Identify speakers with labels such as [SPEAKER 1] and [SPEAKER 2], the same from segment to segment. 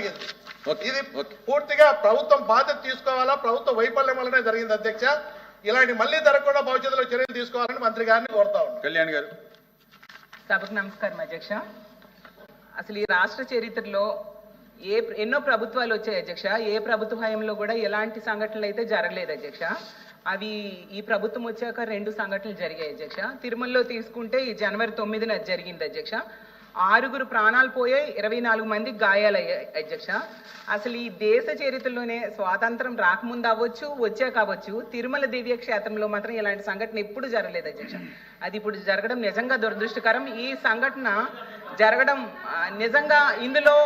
[SPEAKER 1] జరిగింది. ఇది. పూర్తిగా ప్రభుత్వం బాధ్యత తీసుకోవాలా? ప్రభుత్వ వైఫల్యం వల్లనే జరిగింది అధ్యక్ష. ఇలాంటి మళ్ళీ జరగకుండా భవిష్యత్తులో చర్యలు తీసుకోవాలని మంత్రి గారిని కోరుతా
[SPEAKER 2] కళ్యాణ్ గారు.
[SPEAKER 3] సభకు నమస్కారం అధ్యక్ష. అసలు ఈ రాష్ట్ర చరిత్రలో ఏ ఎన్నో ప్రభుత్వాలు వచ్చాయి అధ్యక్ష. ఏ ప్రభుత్వ హయాంలో కూడా ఎలాంటి సంఘటనలు అయితే జరగలేదు అధ్యక్ష. అవి ఈ ప్రభుత్వం వచ్చాక రెండు సంఘటనలు జరిగాయి అధ్యక్ష. తిరుమలలో తీసుకుంటే ఈ జనవరి తొమ్మిదిన జరిగింది అధ్యక్ష. ఆరుగురు ప్రాణాలు పోయే ఇరవై నాలుగు మంది గాయాలయ్యాయి అధ్యక్ష. అసలు ఈ దేశ చరిత్రలోనే స్వాతంత్రం రాకముందు అవ్వచ్చు వచ్చాక కావచ్చు తిరుమల దివ్య క్షేత్రంలో మాత్రం ఇలాంటి సంఘటన ఎప్పుడు జరగలేదు అధ్యక్ష. అది ఇప్పుడు జరగడం నిజంగా దురదృష్టకరం. ఈ సంఘటన జరగడం నిజంగా ఇందులో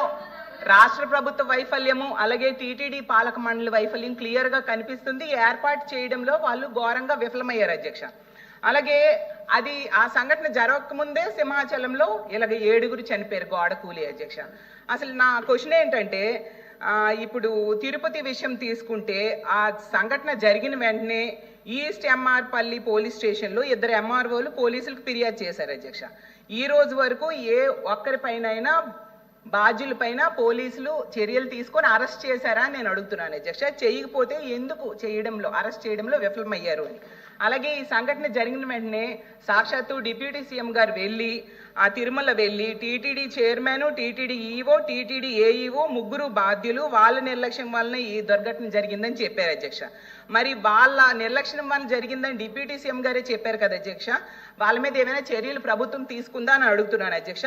[SPEAKER 3] రాష్ట్ర ప్రభుత్వ వైఫల్యము అలాగే టీటీడీ పాలక మండలి వైఫల్యం క్లియర్గా కనిపిస్తుంది. ఏర్పాటు చేయడంలో వాళ్ళు ఘోరంగా విఫలమయ్యారు అధ్యక్ష. అలాగే అది ఆ సంఘటన జరగకముందే సింహాచలంలో ఇలాగ ఏడుగురు చనిపోయారు గోడ కూలి అధ్యక్ష. అసలు నా క్వశ్చన్ ఏంటంటే ఇప్పుడు తిరుపతి విషయం తీసుకుంటే ఆ సంఘటన జరిగిన వెంటనే ఈస్ట్ ఎంఆర్ పల్లి పోలీస్ స్టేషన్లో ఇద్దరు ఎంఆర్ఓలు పోలీసులకు ఫిర్యాదు చేశారు అధ్యక్ష. ఈ రోజు వరకు ఏ ఒక్కరిపైనైనా బాధ్యులపైన పోలీసులు చర్యలు తీసుకొని అరెస్ట్ చేశారా అని నేను అడుగుతున్నాను అధ్యక్ష చేయకపోతే ఎందుకు చేయడంలో అరెస్ట్ చేయడంలో విఫలమయ్యారు అని. అలాగే ఈ సంఘటన జరిగిన వెంటనే సాక్షాత్తు డిప్యూటీ సీఎం గారు వెళ్ళి ఆ తిరుమల వెళ్ళి TTD chairman TTD EO TTD AEO ముగ్గురు బాధ్యులు వాళ్ళ నిర్లక్ష్యం వలన ఈ దుర్ఘటన జరిగిందని చెప్పారు అధ్యక్ష మరి వాళ్ళ నిర్లక్ష్యం వల్ల జరిగిందని డిప్యూటీ సీఎం గారే చెప్పారు కదా అధ్యక్ష. వాళ్ళ మీద ఏమైనా చర్యలు ప్రభుత్వం తీసుకుందా అని అడుగుతున్నాను అధ్యక్ష.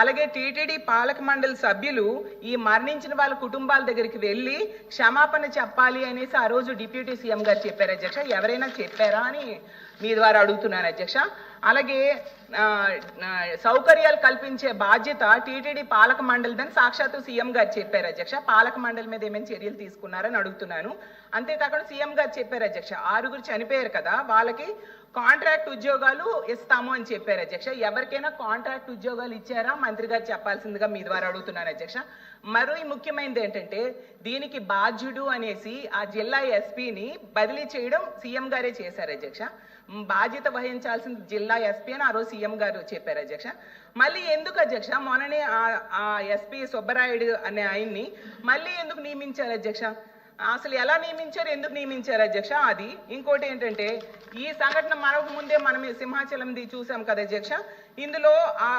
[SPEAKER 3] అలాగే టీటీడీ పాలక మండలి సభ్యులు ఈ మరణించిన వాళ్ళ కుటుంబాల దగ్గరికి వెళ్ళి క్షమాపణ చెప్పాలి అనేసి ఆ రోజు డిప్యూటీ సీఎం గారు చెప్పారు అధ్యక్ష. ఎవరైనా చెప్పారా అని మీ ద్వారా అడుగుతున్నాను అధ్యక్ష. అలాగే ఆ, సౌకర్యాలు కల్పించే బాధ్యత టీటీడీ పాలక మండలిదని సాక్షాత్తు సీఎం గారు చెప్పారు అధ్యక్ష. పాలక మండలి మీద ఏమైనా చర్యలు తీసుకున్నారని అడుగుతున్నాను. అంతేకాకుండా సీఎం గారు చెప్పారు అధ్యక్ష ఆరుగురు చనిపోయారు కదా వాళ్ళకి కాంట్రాక్ట్ ఉద్యోగాలు ఇస్తాము అని చెప్పారు అధ్యక్ష. ఎవరికైనా కాంట్రాక్ట్ ఉద్యోగాలు ఇచ్చారా? మంత్రి గారు చెప్పాల్సిందిగా మీ ద్వారా అడుగుతున్నాను అధ్యక్ష. మరో ముఖ్యమైనది ఏంటంటే దీనికి బాధ్యుడు అనేసి ఆ జిల్లా ఎస్పీని బదిలీ చేయడం సీఎం గారే చేశారు అధ్యక్ష. బాధ్యత వహించాల్సిన జిల్లా ఎస్పీ అని ఆ రోజు సీఎం గారు చెప్పారు అధ్యక్ష. మళ్ళీ ఎందుకు అధ్యక్ష? మొన్ననే ఆ- ఆ ఎస్పీ సుబ్బరాయుడు అనే ఆయన్ని మళ్ళీ ఎందుకు నియమించారు అధ్యక్ష? అసలు ఎలా నియమించారు ఎందుకు నియమించారు అధ్యక్ష? అది ఇంకోటి ఏంటంటే ఈ సంఘటన మరొక ముందే మనం సింహాచలంది చూసాం కదా అధ్యక్ష? ఇందులో ఆ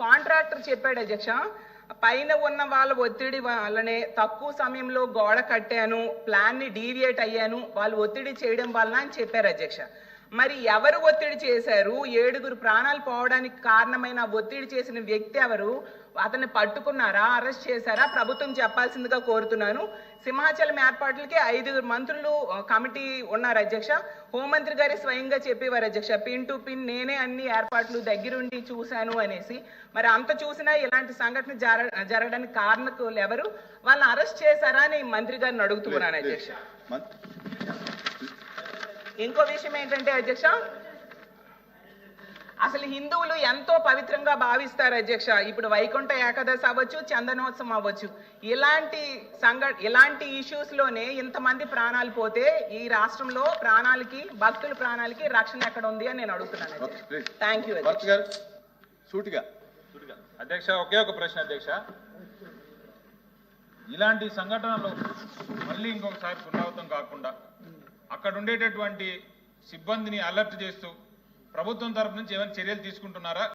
[SPEAKER 3] కాంట్రాక్టర్ చెప్పాడు అధ్యక్ష పైన ఉన్న వాళ్ళ ఒత్తిడి వల్లనే తక్కువ సమయంలో గోడ కట్టాను ప్లాన్ని డీవియేట్ అయ్యాను వాళ్ళు ఒత్తిడి చేయడం వలన అని చెప్పారు అధ్యక్ష. మరి ఎవరు ఒత్తిడి చేశారు? ఏడుగురు ప్రాణాలు పోవడానికి కారణమైన ఒత్తిడి చేసిన వ్యక్తి ఎవరు? అతన్ని పట్టుకున్నారా? అరెస్ట్ చేశారా? ప్రభుత్వం చెప్పాల్సిందిగా కోరుతున్నాను. సింహాచలం ఏర్పాట్లకి ఐదుగురు మంత్రులు కమిటీ ఉన్నారు అధ్యక్ష. హోంమంత్రి గారి స్వయంగా చెప్పేవారు అధ్యక్ష. పిన్ టు పిన్ నేనే అన్ని ఏర్పాట్లు దగ్గరుండి చూశాను అనేసి. మరి అంత చూసినా ఇలాంటి సంఘటన జర జరగడానికి కారణకులు ఎవరు? వాళ్ళని అరెస్ట్ చేశారా అని మంత్రి గారిని అడుగుతున్నాను అధ్యక్ష. ఇంకో విషయం ఏంటంటే అధ్యక్ష అసలు హిందువులు ఎంతో పవిత్రంగా భావిస్తారు అధ్యక్ష. ఇప్పుడు వైకుంఠ ఏకాదశి అవ్వచ్చు చందనోత్సవం అవ్వచ్చు. ఇలాంటి సంఘ ఇలాంటి ఇష్యూస్లోనే ఇంతమంది ప్రాణాలు పోతే ఈ రాష్ట్రంలో ప్రాణాలకి భక్తుల ప్రాణాలకి రక్షణ ఎక్కడ ఉంది అని నేను అడుగుతున్నాను. థ్యాంక్ యూ
[SPEAKER 2] భరత్ గారు సూటిగా.
[SPEAKER 4] అధ్యక్ష ఒకే ఒక ప్రశ్న అధ్యక్ష. ఇలాంటి సంఘటనలు మళ్ళీ ఇంకొకసారి పునరావృతం కాకుండా అక్కడ ఉండేటటువంటి సిబ్బందిని అలర్ట్ చేస్తూ ప్రభుత్వం తరపు నుంచి ఏమైనా చర్యలు తీసుకుంటున్నారా?